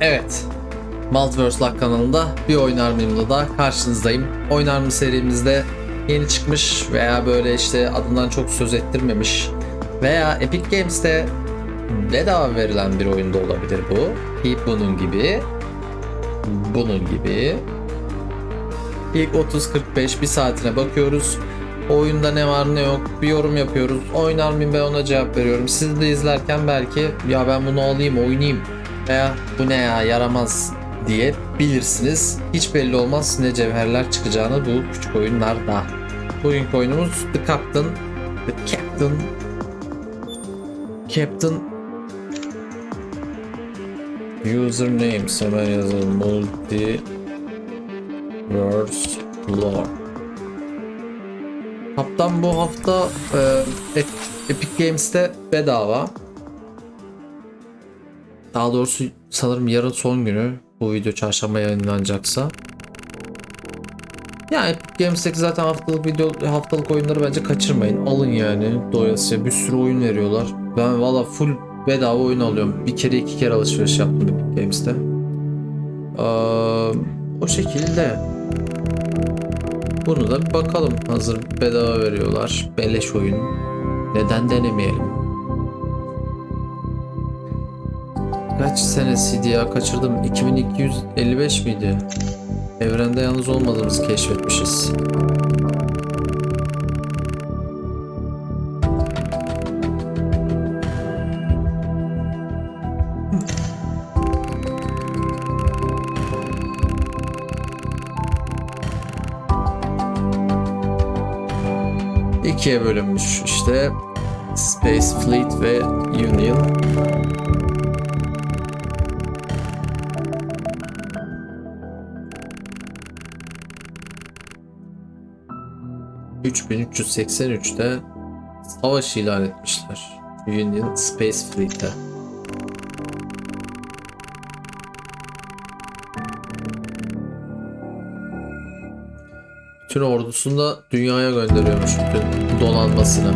Evet. Multiverse Luck kanalında bir oynar mıyımla da karşınızdayım. Oynar mı serimizde yeni çıkmış veya böyle işte adından çok söz ettirmemiş veya Epic Games'te bedava verilen bir oyunda olabilir bu. Ki bunun gibi bunun gibi İlk 30-45 bir saatine bakıyoruz. Oyunda ne var ne yok bir yorum yapıyoruz. Oynar mıyım ben ona cevap veriyorum. Siz de izlerken belki ya ben bunu alayım oynayayım veya bu ne ya yaramaz diye bilirsiniz. Hiç belli olmaz ne cevherler çıkacağını bu küçük oyunlarda. Bugünkü oyunumuz The Captain. The Captain. Captain Username hemen yazalım. Multi Verse Lore. Kaptan bu hafta e, Epic Games'te bedava. Daha doğrusu sanırım yarın son günü bu video çarşamba yayınlanacaksa. Yani Games'teki zaten haftalık video haftalık oyunları bence kaçırmayın. Alın yani doyasıya bir sürü oyun veriyorlar. Ben valla full bedava oyun alıyorum. Bir kere iki kere alışveriş yaptım Epic Games'te. Ee, o şekilde. Bunu da bir bakalım. Hazır bedava veriyorlar. Beleş oyun. Neden denemeyelim? Kaç sene CD'ya kaçırdım? 2255 miydi? Evrende yalnız olmadığımızı keşfetmişiz. İkiye bölünmüş işte Space Fleet ve Union. ...3383'te savaş ilan etmişler. Union Space Fleet'e. Bütün ordusunu da dünyaya gönderiyormuş bütün donanmasını.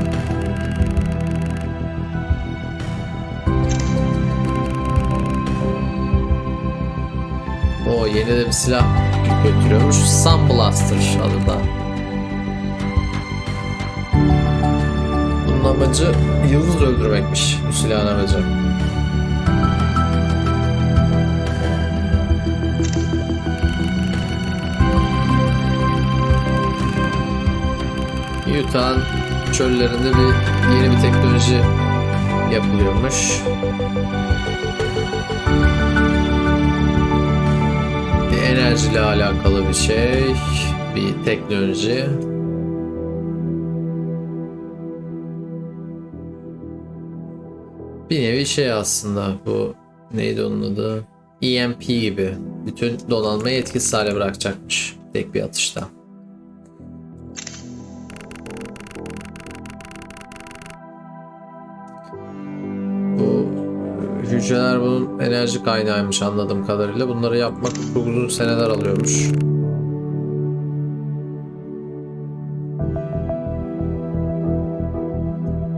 O yeni de bir silah götürüyormuş. Sun Blaster adında. Amacı yıldız öldürmekmiş bu silahın amacı. Utah'ın çöllerinde bir yeni bir teknoloji yapılıyormuş. Bir enerjiyle alakalı bir şey, bir teknoloji. Bir nevi şey aslında bu neydi onun adı? EMP gibi. Bütün donanmayı etkisiz hale bırakacakmış tek bir atışta. Bu hücreler bunun enerji kaynağıymış anladığım kadarıyla. Bunları yapmak çok uzun seneler alıyormuş.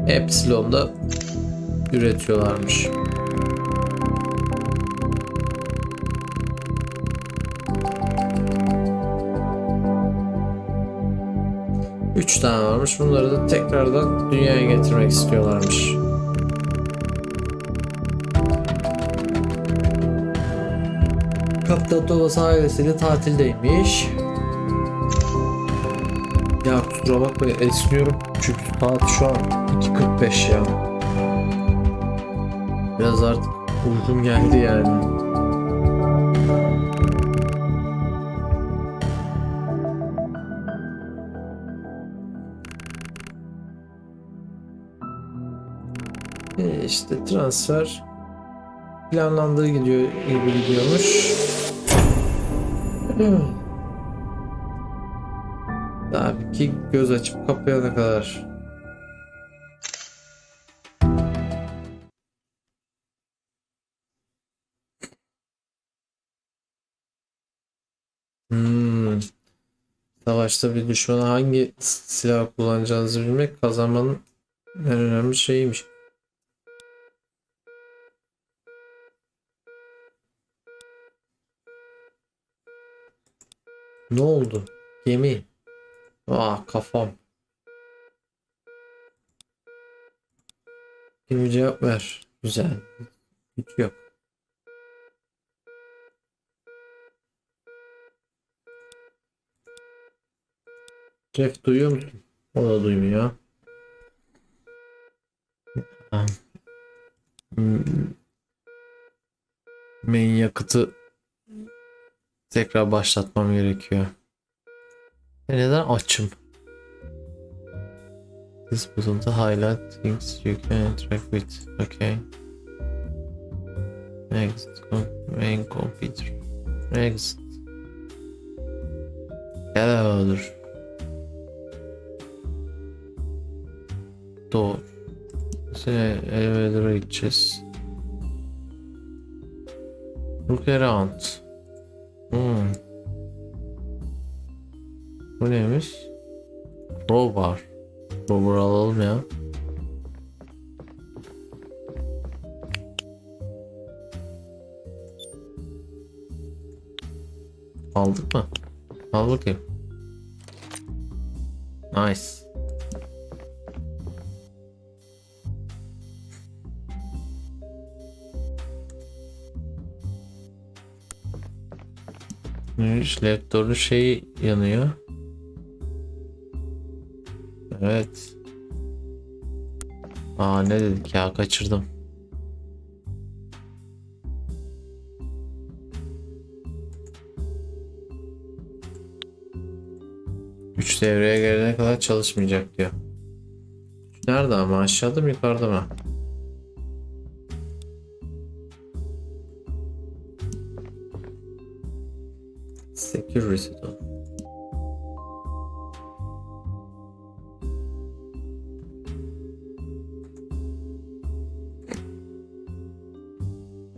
Epsilon'da üretiyorlarmış. Üç tane varmış. Bunları da tekrardan dünyaya getirmek istiyorlarmış. Kaptan Thomas ailesiyle tatildeymiş. Ya kusura bakmayın esniyorum çünkü saat şu an 2.45 ya. Biraz artık uykum geldi yani. E işte transfer planlandığı gidiyor gibi gidiyormuş. Tabii ki göz açıp kapayana kadar. maçta bir düşmana hangi silah kullanacağınızı bilmek kazanmanın en önemli şeyiymiş. Ne oldu? Gemi. Ah kafam. Gemi cevap ver. Güzel. Hiç yok. Jeff duyuyor musun? O da duymuyor. Main yakıtı tekrar başlatmam gerekiyor. E neden açım? This button to highlight things you can interact with. Okay. Next. Main computer. Next. Hello'dur. Door. Şimdi elevator'a gideceğiz. Hmm. Bu neymiş? Crowbar. Crowbar alalım ya. Aldık mı? Al bakayım. Nice. Laptopun şeyi yanıyor. Evet. Aa ne dedik ya kaçırdım. Güç devreye gelene kadar çalışmayacak diyor. Nerede ama aşağıda mı yukarıda mı? Security door.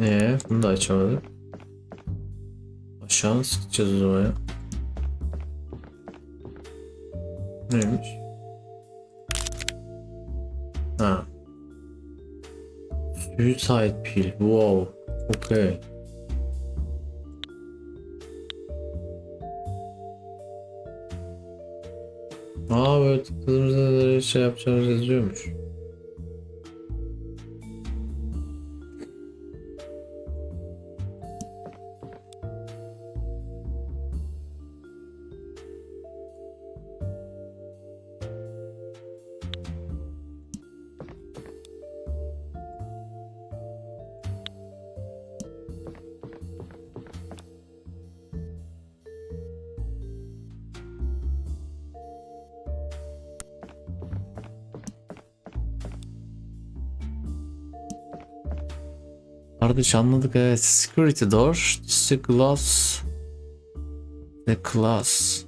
Ee, bunu da açamadık. Aşağı gideceğiz o zaman ya? Neymiş? Ha. Suicide pill. Wow. Okay. Aa böyle neler şey yapacağımız yazıyormuş. Kardeş anladık evet. Security door. Glass. The class.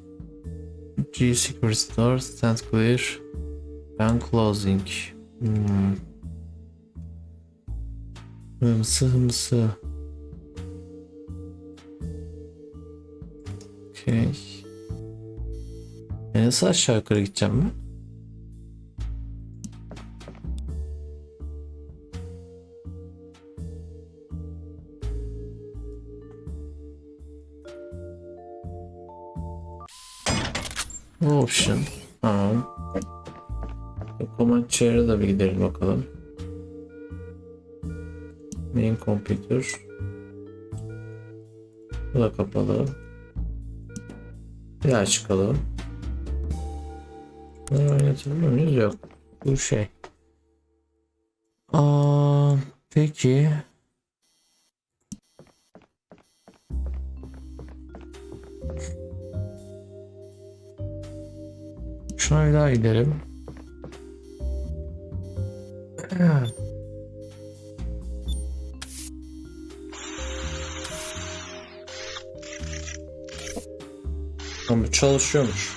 G security door. Stand clear. Ben closing. Hmm. Hımsı hımsı. Okay. E nasıl aşağı yukarı gideceğim ben? Option. Tamam. Command chair'e de bir gidelim bakalım. Main computer. Bu da kapalı. Bir daha çıkalım. Bunları oynatabiliyor muyuz? Yok. Bu şey. Aa, peki. Bir daha gidelim. Ama çalışıyormuş.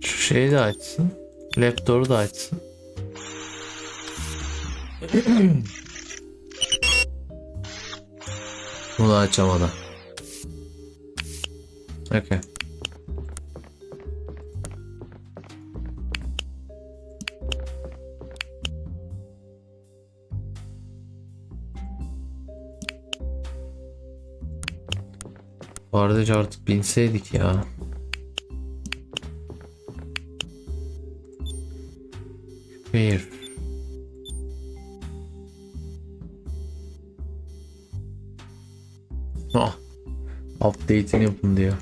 Şu şeyi de açsın. Laptopu da açsın. Bunu açamadı. Okay. Bu arada artık binseydik ya. Ah. Update'ini yapın diyor.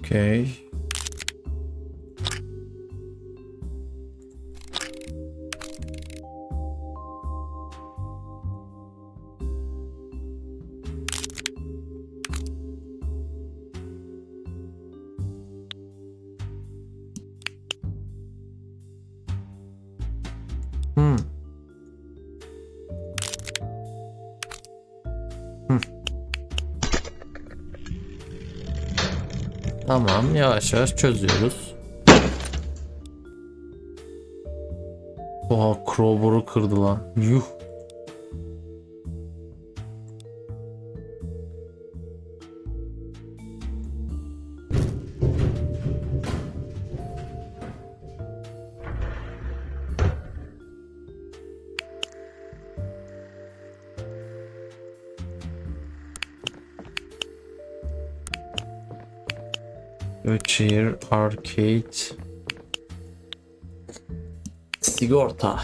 Okay. Yavaş yavaş çözüyoruz. Oha crowbar'ı kırdı lan. Yuh. Arcade Sigorta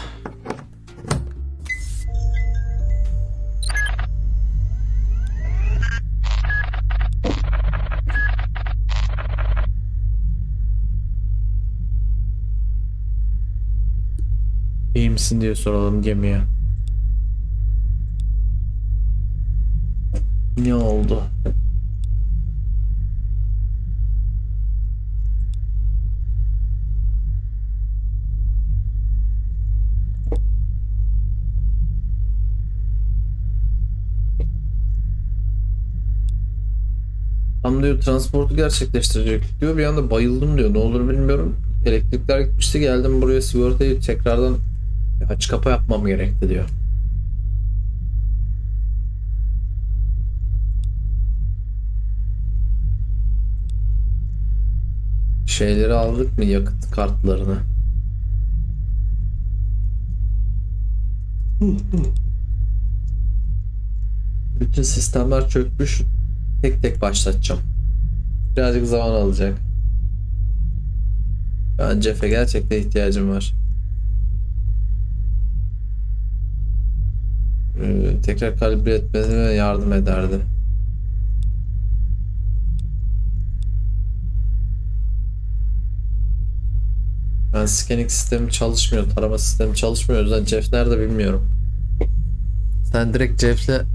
İyi misin diye soralım gemiye. Ne oldu? Diyor transportu gerçekleştirecek diyor. Bir anda bayıldım diyor. Ne olur bilmiyorum. Elektrikler gitmişti geldim buraya sigortayı tekrardan aç kapa yapmam gerekti diyor. Şeyleri aldık mı yakıt kartlarını? Bütün sistemler çökmüş. Tek tek başlatacağım. Birazcık zaman alacak. Ben Jeff'e gerçekten ihtiyacım var. Ee, tekrar kalibre etmesine yardım ederdi. Ben scanning sistemi çalışmıyor, tarama sistemi çalışmıyor. O yüzden Jeff nerede bilmiyorum. Sen direkt Jeff'le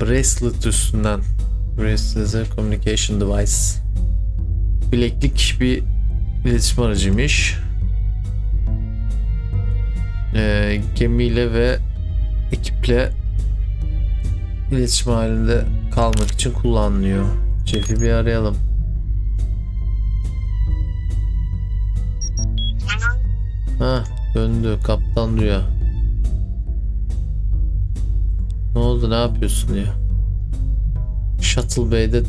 Bracelet üstünden Bracelet communication device. Bileklik bir iletişim aracıymış. Ee, Gemiyle ve ekiple iletişim halinde kalmak için kullanılıyor. Jeff'i bir arayalım. Ha döndü. Kaptan diyor ne oldu ne yapıyorsun diyor. Shuttle Bay'de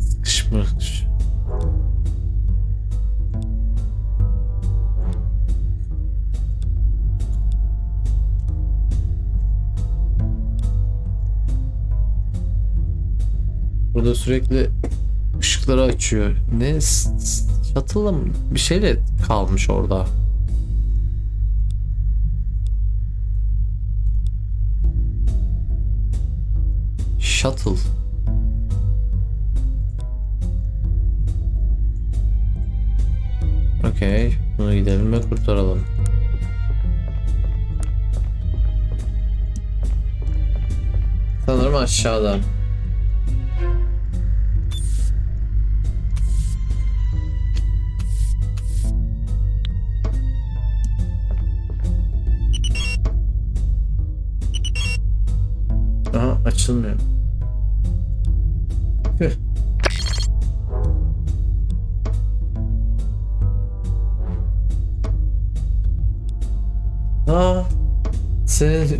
sıkışmış. Burada sürekli ışıkları açıyor. Ne? Shuttle'la mı? Bir şeyle kalmış orada. Shuttle. Okey. Bunu gidelim ve kurtaralım. Sanırım aşağıda. Açılmıyor.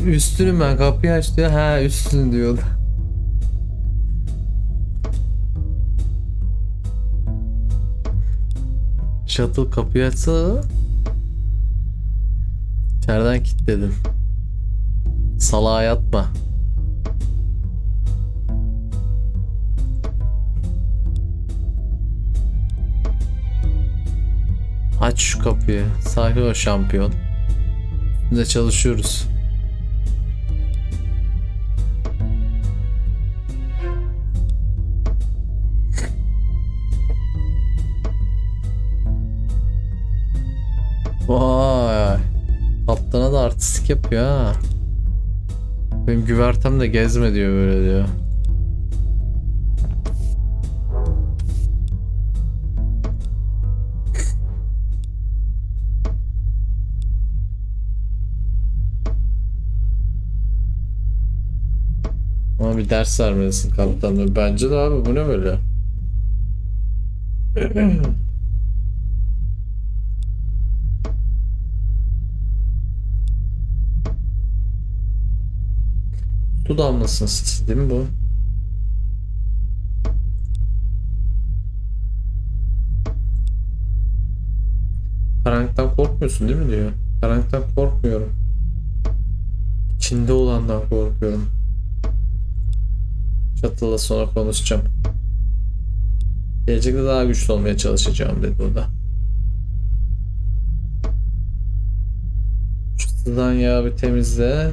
Üstünü ben kapıyı aç diyor. Ha üstünü diyordu. Shuttle kapıyı açsa İçeriden kilitledin. Salağa yatma. Aç şu kapıyı. Sakin ol şampiyon. Üstünde çalışıyoruz. Artistik yapıyor ha. Benim güvertem de gezme diyor böyle diyor. Ama bir ders vermelisin kaptanım. Bence de abi bu ne böyle? Su damlasının sesi değil mi bu? Karanlıktan korkmuyorsun değil mi diyor. Karanlıktan korkmuyorum. İçinde olandan korkuyorum. Shuttle'la sonra konuşacağım. Gelecekte daha güçlü olmaya çalışacağım dedi o da. Shuttle'dan yağı bir temizle.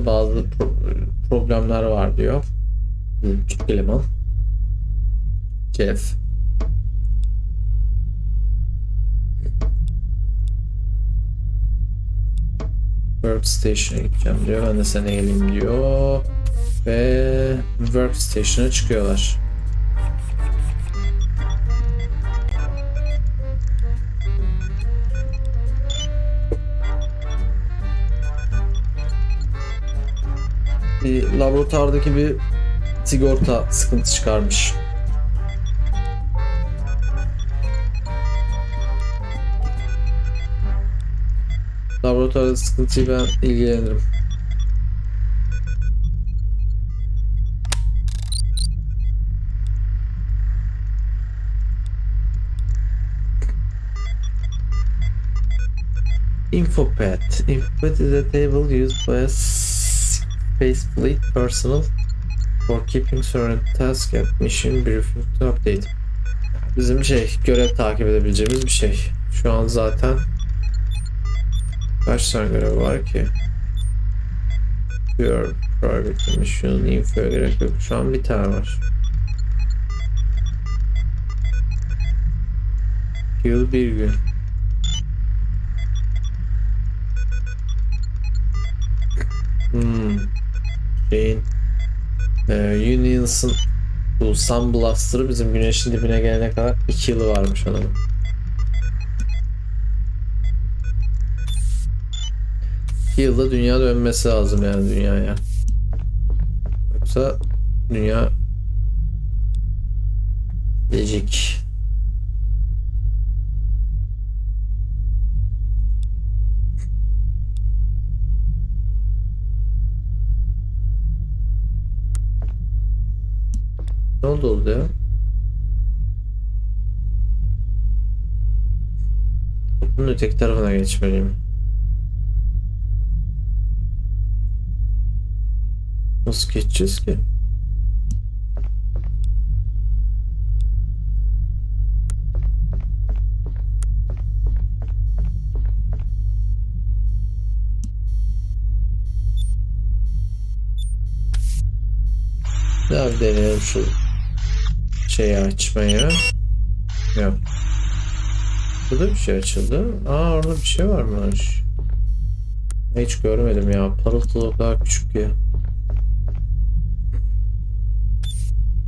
De bazı pro- problemler var diyor. Küçük eleman. Jeff. Workstation'a gideceğim diyor. Ben de sana geleyim diyor. Ve Workstation'a çıkıyorlar. Bir laboratuvardaki bir sigorta sıkıntı çıkarmış. Laboratuvarda sıkıntıyı ben ilgilenirim. Infopad. Infopad is a table used by a Spacefleet personnel for keeping certain task and mission briefing to update. Bizim şey, görev takip edebileceğimiz bir şey. Şu an zaten kaç tane görev var ki? Your private mission info'ya gerek yok. Şu an bir tane var. Yıl bir gün. Hmm. Şeyin e, Unions'ın bu Sun Blaster'ı bizim güneşin dibine gelene kadar 2 yılı varmış adamın. Yılda dünya dönmesi lazım yani dünyaya. Yoksa dünya gelecek. Ne oldu oldu ya? Bunun öteki tarafına geçmeliyim. Nasıl geçeceğiz ki? Ya deneyelim şu şeyi açmaya. Yok. Burada bir şey açıldı. Aa orada bir şey varmış. Hiç görmedim ya. Parıltılı o kadar küçük ya.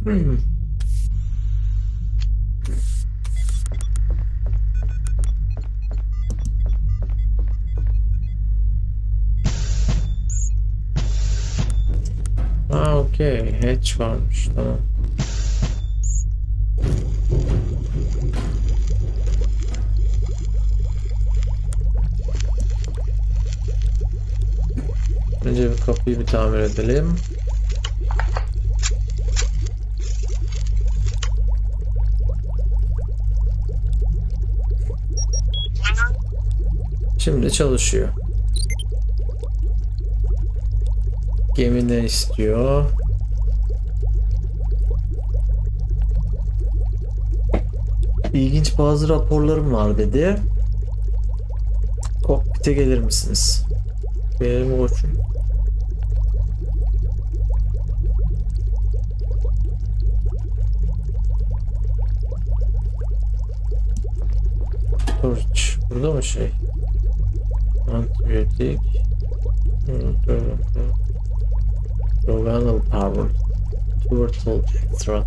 Hmm. Aa okey. Hatch varmış. Tamam. Önce bir kapıyı bir tamir edelim. Şimdi çalışıyor. Gemi ne istiyor? İlginç bazı raporlarım var dedi. Kokpite gelir misiniz? Benim koçum. Torch. Burada mı şey? Antibiyotik. Organal power. Turtle threat.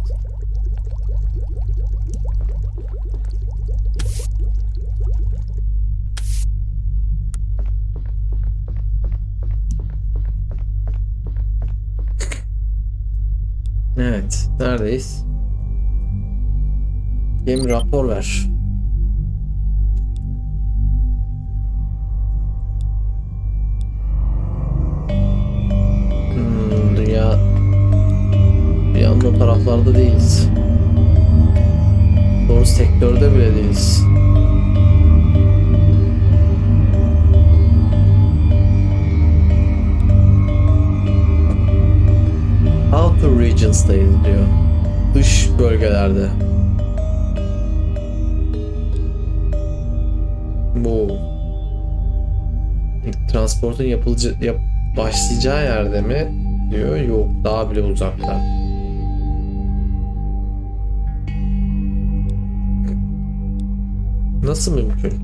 Evet, neredeyiz? Gemi rapor ver. Taraflarda değiliz. Doğru sektörde bile değiliz. Outer Regions'dayız diyor. Dış bölgelerde. Bu transportun yapılıcı yap, başlayacağı yerde mi diyor. Yok daha bile uzakta. Nasıl mümkün?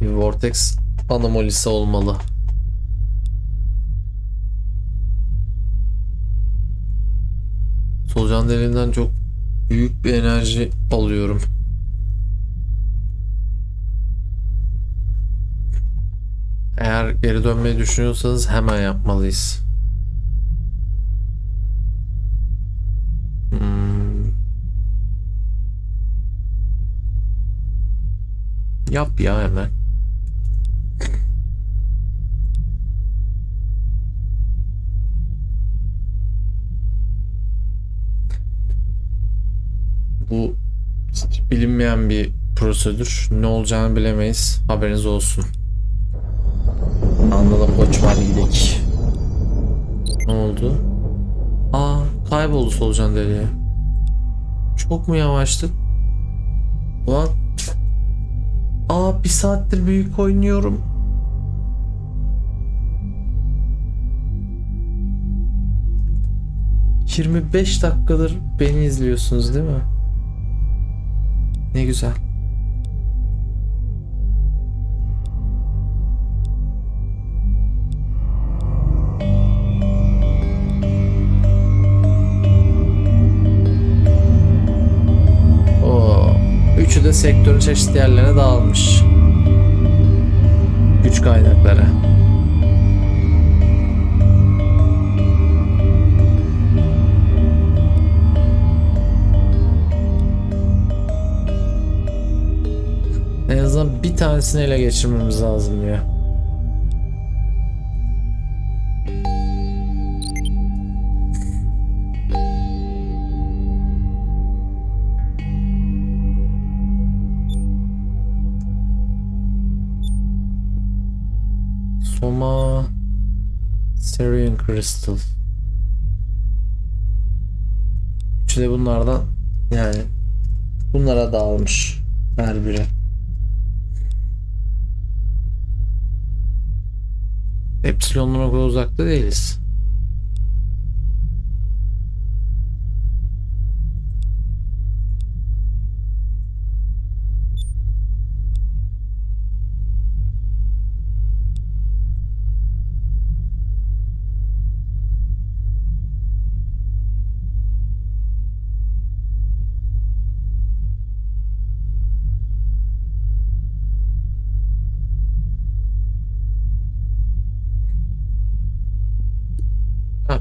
Bir vortex anomalisi olmalı. Solucan deliğinden çok büyük bir enerji alıyorum. Eğer geri dönmeyi düşünüyorsanız hemen yapmalıyız. Yap ya hemen. Bu bilinmeyen bir prosedür. Ne olacağını bilemeyiz. Haberiniz olsun. Anladım koçum hadi. Ne oldu? Aa kayboldu solucan deliği. Çok mu yavaştık? Ulan. Bir saattir büyük oynuyorum. ...25 dakikadır beni izliyorsunuz değil mi? Ne güzel. De sektörün çeşitli yerlerine dağılmış. Güç kaynakları. En azından bir tanesini ele geçirmemiz lazım ya. Soma Syrian Crystal. Üçü de bunlardan yani bunlara dağılmış her biri. Epsilon'dan o kadar uzakta değiliz.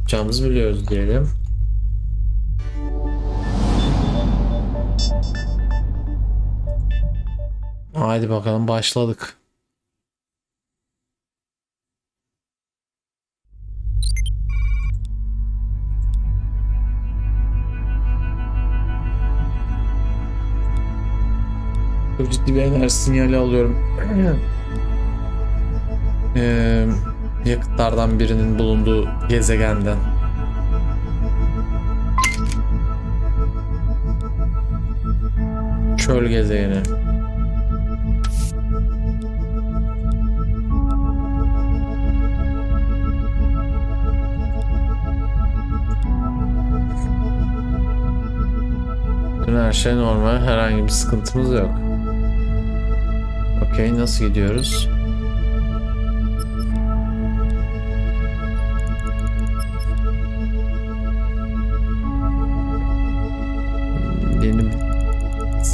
Yapacağımızı biliyoruz diyelim. Haydi bakalım başladık. Çok ciddi bir enerji sinyali alıyorum. Ee, yakıtlardan birinin bulunduğu gezegenden. Çöl gezegeni. Bütün her şey normal. Herhangi bir sıkıntımız yok. Okey nasıl gidiyoruz?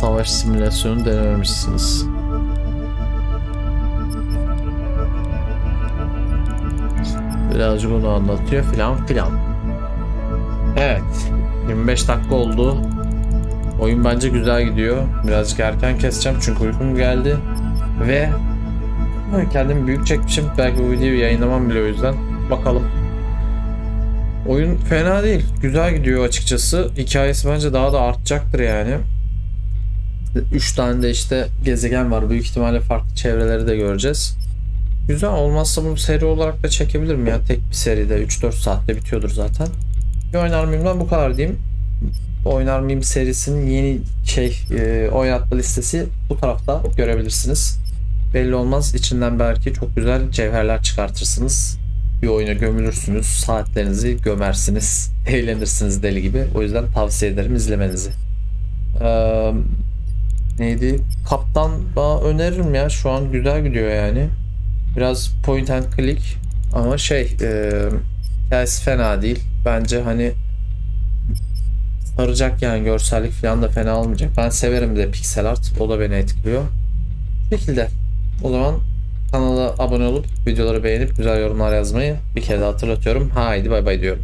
Savaş simülasyonu denememişsiniz. Birazcık onu anlatıyor filan filan. Evet. 25 dakika oldu. Oyun bence güzel gidiyor. Birazcık erken keseceğim çünkü uykum geldi. Ve kendimi büyük çekmişim. Belki bu videoyu yayınlamam bile o yüzden. Bakalım. Oyun fena değil. Güzel gidiyor açıkçası. Hikayesi bence daha da artacaktır yani. 3 tane de işte gezegen var. Büyük ihtimalle farklı çevreleri de göreceğiz. Güzel olmazsa bunu seri olarak da çekebilirim ya. Tek bir seride 3-4 saatte bitiyordur zaten. Bir oynar mıyımdan bu kadar diyeyim. Oynar mıyım serisinin yeni şey e, oynatma listesi bu tarafta görebilirsiniz. Belli olmaz içinden belki çok güzel cevherler çıkartırsınız. Bir oyuna gömülürsünüz, saatlerinizi gömersiniz, eğlenirsiniz deli gibi. O yüzden tavsiye ederim izlemenizi. Ee, neydi? Kaptan bana öneririm ya. Şu an güzel gidiyor yani. Biraz point and click ama şey e, hikayesi fena değil. Bence hani saracak yani görsellik falan da fena olmayacak. Ben severim de pixel art. O da beni etkiliyor. Bu şekilde. O zaman kanala abone olup videoları beğenip güzel yorumlar yazmayı bir kere daha hatırlatıyorum. Haydi bay bay diyorum.